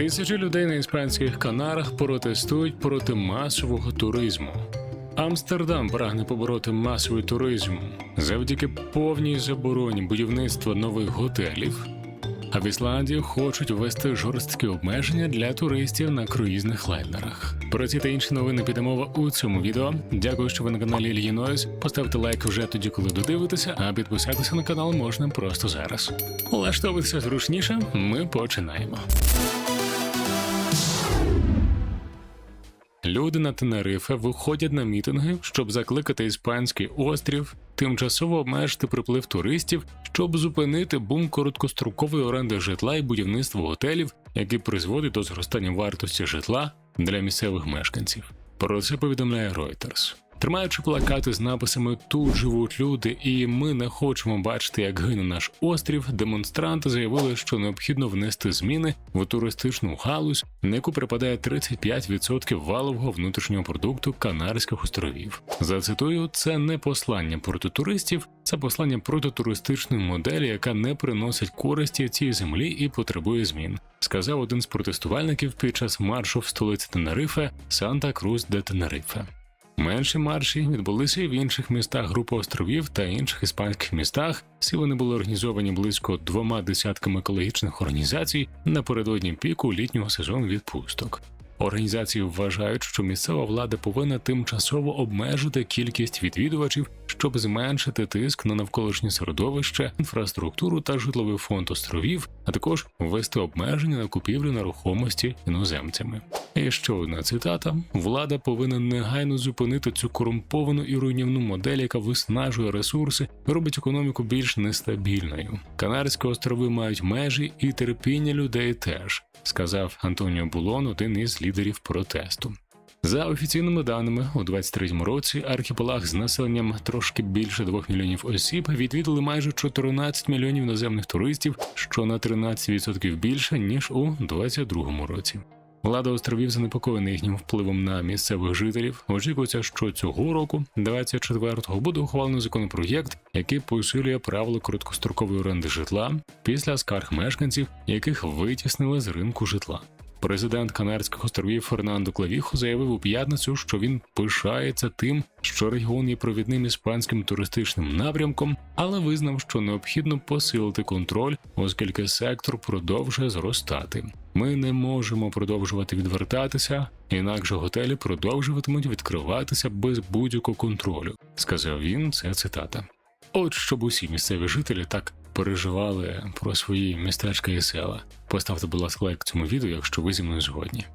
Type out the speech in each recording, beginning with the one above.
Тисячі людей на іспанських канарах протестують проти масового туризму. Амстердам прагне побороти масовий туризм завдяки повній забороні будівництва нових готелів. А в Ісландії хочуть ввести жорсткі обмеження для туристів на круїзних лайнерах. Про ці та інші новини піде мова у цьому відео. Дякую, що ви на каналі Ільї Поставте лайк вже тоді, коли додивитеся, а підписатися на канал можна просто зараз. Улаштовуйтеся зручніше. Ми починаємо. Люди на Тенерифе виходять на мітинги, щоб закликати іспанський острів, тимчасово обмежити приплив туристів, щоб зупинити бум короткострокової оренди житла і будівництво готелів, який призводить до зростання вартості житла для місцевих мешканців. Про це повідомляє Reuters. Тримаючи плакати з написами Тут живуть люди, і ми не хочемо бачити, як гине наш острів. Демонстранти заявили, що необхідно внести зміни в туристичну галузь, на яку припадає 35% валового внутрішнього продукту Канарських островів. Зацитую, це не послання проти туристів, це послання проти туристичної моделі, яка не приносить користі цій землі і потребує змін. Сказав один з протестувальників під час маршу в столиці Тенерифе Санта Крус де Тенерифе. Менші марші відбулися і в інших містах групи островів та інших іспанських містах. Всі вони були організовані близько двома десятками екологічних організацій напередодні піку літнього сезону відпусток. Організації вважають, що місцева влада повинна тимчасово обмежити кількість відвідувачів, щоб зменшити тиск на навколишнє середовище, інфраструктуру та житловий фонд островів, а також ввести обмеження на купівлю нерухомості іноземцями. І ще одна цитата: влада повинна негайно зупинити цю корумповану і руйнівну модель, яка виснажує ресурси, робить економіку більш нестабільною. Канарські острови мають межі і терпіння людей теж, сказав Антоніо Булон, один із лідерів протесту. За офіційними даними, у 23-му році архіпелаг з населенням трошки більше 2 мільйонів осіб відвідали майже 14 мільйонів іноземних туристів, що на 13% більше ніж у 22-му році. Влада островів занепокоєна їхнім впливом на місцевих жителів. Очікується, що цього року, 24-го, буде ухвалено законопроєкт, який посилює правила короткострокової оренди житла після скарг мешканців, яких витіснили з ринку житла. Президент Канарських островів Фернандо Клавіхо заявив у п'ятницю, що він пишається тим, що регіон є провідним іспанським туристичним напрямком, але визнав, що необхідно посилити контроль, оскільки сектор продовжує зростати. Ми не можемо продовжувати відвертатися, інакше готелі продовжуватимуть відкриватися без будь-якого контролю, сказав він. Це цитата. От щоб усі місцеві жителі так переживали про свої містечка і села. Поставте, будь ласка, лайк цьому відео, якщо ви зі мною згодні.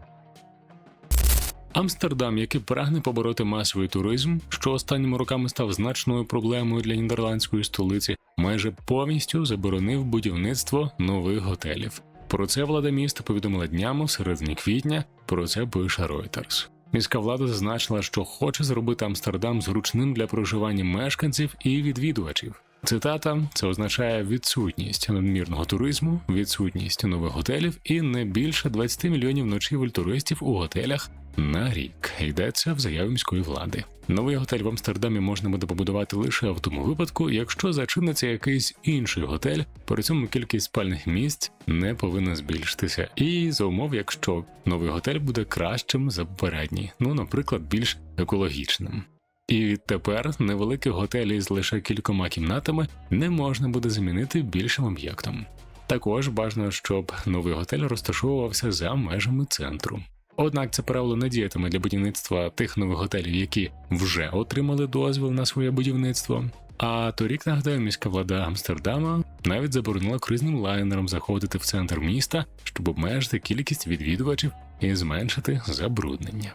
Амстердам, який прагне побороти масовий туризм, що останніми роками став значною проблемою для нідерландської столиці, майже повністю заборонив будівництво нових готелів. Про це влада міста повідомила днями в середині квітня. Про це пише Reuters. Міська влада зазначила, що хоче зробити Амстердам зручним для проживання мешканців і відвідувачів. Цитата це означає відсутність надмірного туризму, відсутність нових готелів і не більше 20 мільйонів ночівель туристів у готелях на рік. Йдеться в заяві міської влади. Новий готель в Амстердамі можна буде побудувати лише в тому випадку, якщо зачиниться якийсь інший готель. При цьому кількість спальних місць не повинна збільшитися. І за умов, якщо новий готель буде кращим за попередній, ну наприклад, більш екологічним. І відтепер невеликі готелі з лише кількома кімнатами не можна буде замінити більшим об'єктом. Також бажано, щоб новий готель розташовувався за межами центру. Однак це правило не діятиме для будівництва тих нових готелів, які вже отримали дозвіл на своє будівництво. А торік нагадаю, міська влада Амстердама навіть заборонила круїзним лайнерам заходити в центр міста, щоб обмежити кількість відвідувачів і зменшити забруднення.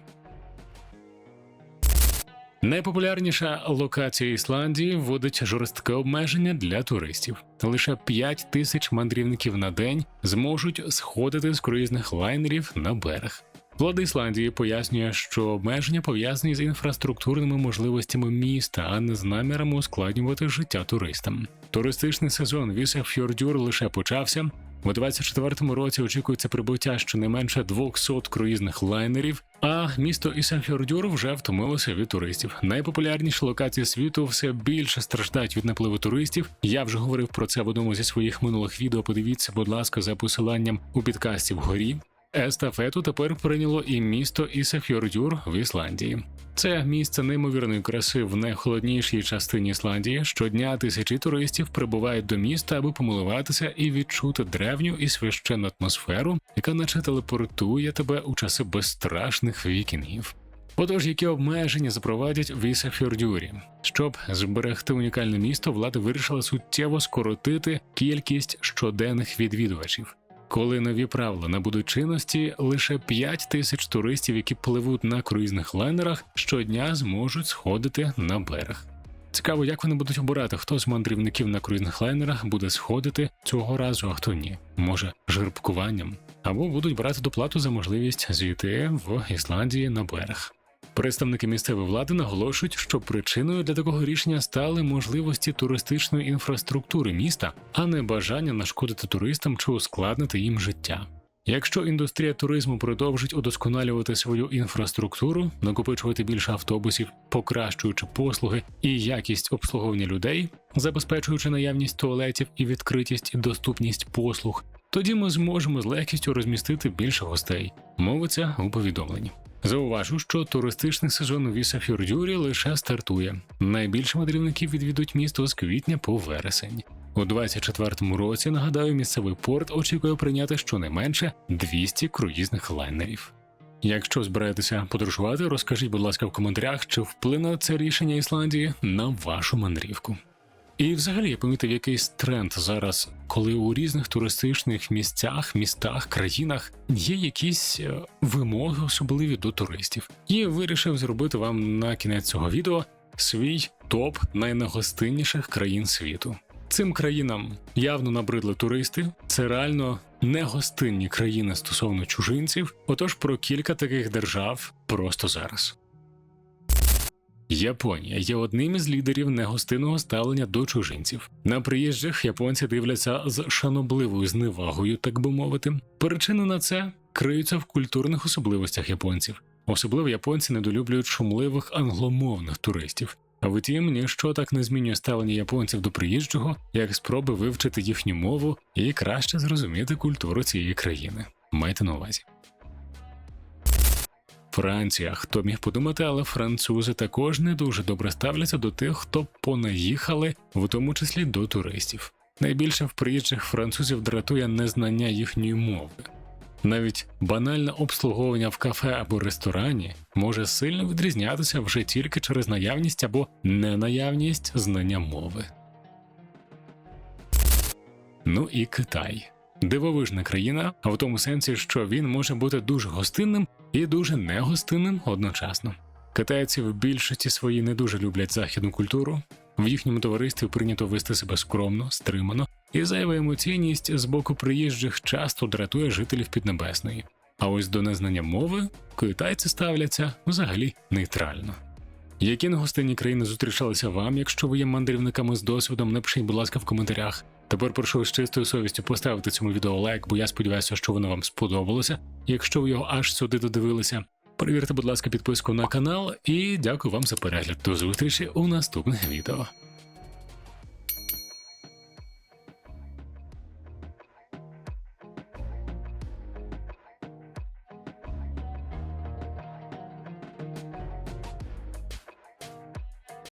Найпопулярніша локація Ісландії вводить жорстке обмеження для туристів. Лише 5 тисяч мандрівників на день зможуть сходити з круїзних лайнерів на берег. Влада Ісландії пояснює, що обмеження пов'язані з інфраструктурними можливостями міста, а не з намірами ускладнювати життя туристам. Туристичний сезон Вісефьордюр лише почався. У 24-му році очікується прибуття щонайменше 200 круїзних лайнерів. А місто Ісафьордюр вже втомилося від туристів. Найпопулярніші локації світу все більше страждають від напливу туристів. Я вже говорив про це в одному зі своїх минулих відео. Подивіться, будь ласка, за посиланням у підкасті вгорі. Естафету тепер прийняло і місто Ісафьордюр в Ісландії. Це місце неймовірної краси в найхолоднішій частині Ісландії. Щодня тисячі туристів прибувають до міста, аби помилуватися і відчути древню і священну атмосферу, яка наче телепортує тебе у часи безстрашних вікінгів. Отож, які обмеження запровадять в Ісафьордюрі? Щоб зберегти унікальне місто, влада вирішила суттєво скоротити кількість щоденних відвідувачів. Коли нові правила набудуть чинності, лише 5 тисяч туристів, які пливуть на круїзних лайнерах, щодня зможуть сходити на берег. Цікаво, як вони будуть обирати, хто з мандрівників на круїзних лайнерах буде сходити цього разу, а хто ні. Може, жеребкуванням, або будуть брати доплату за можливість зійти в Ісландії на берег. Представники місцевої влади наголошують, що причиною для такого рішення стали можливості туристичної інфраструктури міста, а не бажання нашкодити туристам чи ускладнити їм життя. Якщо індустрія туризму продовжить удосконалювати свою інфраструктуру, накопичувати більше автобусів, покращуючи послуги і якість обслуговування людей, забезпечуючи наявність туалетів і відкритість і доступність послуг, тоді ми зможемо з легкістю розмістити більше гостей. Мовиться у повідомленні. Зауважу, що туристичний сезон у Вісафюрдюрі лише стартує. Найбільше мандрівників відвідуть місто з квітня по вересень. У 24-му році, нагадаю, місцевий порт очікує прийняти щонайменше 200 круїзних лайнерів. Якщо збираєтеся подорожувати, розкажіть, будь ласка, в коментарях, чи вплине це рішення Ісландії на вашу мандрівку. І взагалі я помітив якийсь тренд зараз, коли у різних туристичних місцях, містах, країнах є якісь е, вимоги особливі до туристів. І вирішив зробити вам на кінець цього відео свій топ найнегостинніших країн світу. Цим країнам явно набридли туристи. Це реально негостинні країни стосовно чужинців. Отож про кілька таких держав просто зараз. Японія є одним із лідерів негостинного ставлення до чужинців. На приїжджих японці дивляться з шанобливою зневагою, так би мовити. Причини на це криються в культурних особливостях японців. Особливо японці недолюблюють шумливих англомовних туристів. А втім, ніщо так не змінює ставлення японців до приїжджого, як спроби вивчити їхню мову і краще зрозуміти культуру цієї країни. Майте на увазі. Франція, хто міг подумати, але французи також не дуже добре ставляться до тих, хто понаїхали, в тому числі до туристів. Найбільше в приїжджих французів дратує незнання їхньої мови. Навіть банальне обслуговування в кафе або ресторані може сильно відрізнятися вже тільки через наявність або ненаявність знання мови. Ну і Китай. Дивовижна країна, а в тому сенсі, що він може бути дуже гостинним і дуже негостинним одночасно. Китайці в більшості своїй не дуже люблять західну культуру. В їхньому товаристві прийнято вести себе скромно, стримано, і зайва емоційність з боку приїжджих часто дратує жителів Піднебесної. А ось до незнання мови китайці ставляться взагалі нейтрально. Які негостинні країни зустрічалися вам, якщо ви є мандрівниками з досвідом, напишіть, будь ласка, в коментарях. Тепер прошу з чистою совістю поставити цьому відео лайк, бо я сподіваюся, що воно вам сподобалося. Якщо ви його аж сюди додивилися, перевірте, будь ласка, підписку на канал і дякую вам за перегляд. До зустрічі у наступних відео.